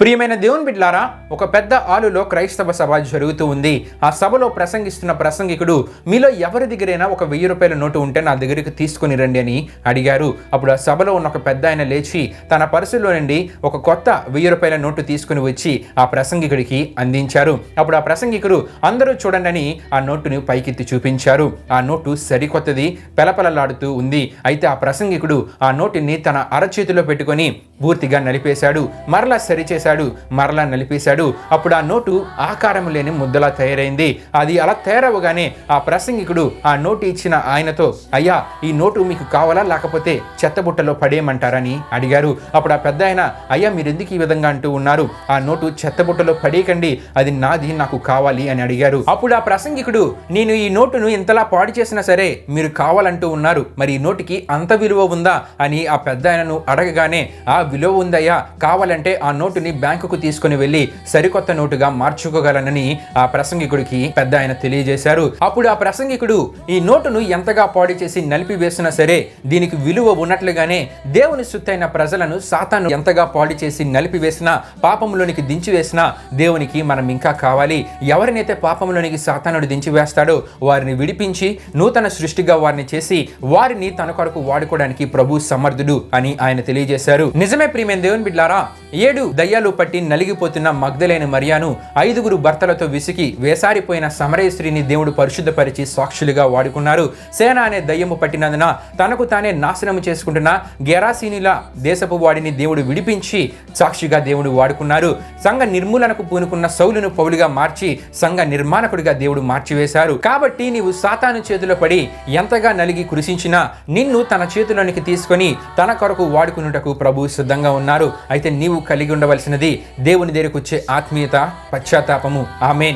ప్రియమైన దేవుని బిడ్లారా ఒక పెద్ద ఆలులో క్రైస్తవ సభ జరుగుతూ ఉంది. ఆ సభలో ప్రసంగిస్తున్న ప్రసంగికుడు మీలో ఎవరి దగ్గరైనా ఒక వెయ్యి రూపాయల నోటు ఉంటే నా దగ్గరికి తీసుకుని రండి అని అడిగారు. అప్పుడు ఆ సభలో ఉన్న ఒక పెద్ద ఆయన లేచి తన పర్సులో నుండి ఒక కొత్త వెయ్యి రూపాయల నోటు తీసుకుని వచ్చి ఆ ప్రసంగికుడికి అందించారు. అప్పుడు ఆ ప్రసంగికుడు అందరూ చూడండి అని ఆ నోటుని పైకెత్తి చూపించారు. ఆ నోటు సరికొత్తది పెలపెలలాడుతూ ఉంది. అయితే ఆ ప్రసంగికుడు ఆ నోటుని తన అరచేతిలో పెట్టుకొని పూర్తిగా నలిపేశాడు. మరలా చేశాడు మరలా నలిపేశాడు. అప్పుడు ఆ నోటు ఆకారం లేని ముద్దలా తయారైంది. అది అలా తయారవగానే ఆ ప్రసంగికుడు ఆ నోటు ఇచ్చిన ఆయనతో అయ్యా ఈ నోటు మీకు కావాలా? లేకపోతే చెత్తబుట్టలో పడేయమంటారని? అడిగారు. అప్పుడు ఆ పెద్ద ఆయన అయ్యా మీరు ఎందుకు ఈ విధంగా అంటూ ఉన్నారు? ఆ నోటు చెత్తబుట్టలో పడేయకండి. అది నాది నాకు కావాలి అని అడిగారు. అప్పుడు ఆ ప్రసంగికుడు నేను ఈ నోటును ఇంతలా పాడు చేసినా సరే మీరు కావాలంటూ ఉన్నారు. మరి ఈ నోటికి అంత విలువ ఉందా? అని ఆ పెద్ద ఆయనను అడగగానే ఆ విలువ ఉందయ్యా. కావాలంటే ఆ నోటుని బ్యాంకుకు తీసుకుని వెళ్ళి సరికొత్త నోటుగా మార్చుకోగలనని ఆ ప్రసంగికుడికి పెద్ద ఆయన తెలియజేశారు. అప్పుడు ఆ ప్రసంగికుడు ఈ నోటును ఎంతగా పాడు చేసి నలిపి వేసినా సరే దీనికి విలువ ఉన్నట్లుగానే దేవుని సుత్తైన ప్రజలను సాతాను ఎంతగా పాడు చేసి నలిపి వేసినా పాపంలోనికి దించి వేసినా దేవునికి మనం ఇంకా కావాలి. ఎవరినైతే పాపంలోనికి సాతానుడు దించి వేస్తాడో వారిని విడిపించి నూతన సృష్టిగా వారిని చేసి వారిని తన కొరకు వాడుకోవడానికి ప్రభు సమర్థుడు అని ఆయన తెలియజేశారు. నిజమే ప్రియమైన దేవుని బిడ్లారా ఏడు దయ్యాలు పట్టి నలిగిపోతున్న మగ్ధలైన మరియాను ఐదుగురు భర్తలతో విసికి వేసారిపోయిన సమరేశ్వరిని దేవుడు పరిశుద్ధపరిచి సాక్షులుగా వాడుకున్నారు. సేన అనే దయ్యము పట్టినందున తనకు తానే నాశనము చేసుకుంటున్న గెరాసీనిల దేశపు వాడిని దేవుడు విడిపించి సాక్షిగా దేవుడు వాడుకున్నారు. సంఘ నిర్మూలనకు పూనుకున్న సౌలును పౌలుగా మార్చి సంఘ నిర్మాణకుడిగా దేవుడు మార్చివేశారు. కాబట్టి నీవు సాతాను చేతిలో పడి ఎంతగా నలిగి కృషించినా నిన్ను తన చేతిలోనికి తీసుకొని తన కొరకు వాడుకున్నటకు ప్రభు సిద్ధంగా ఉన్నారు. అయితే నీవు కలిగి ఉండవలసిన ఉండవలసినది దేవుని దగ్గరకు వచ్చే ఆత్మీయత పశ్చాత్తాపము. ఆమె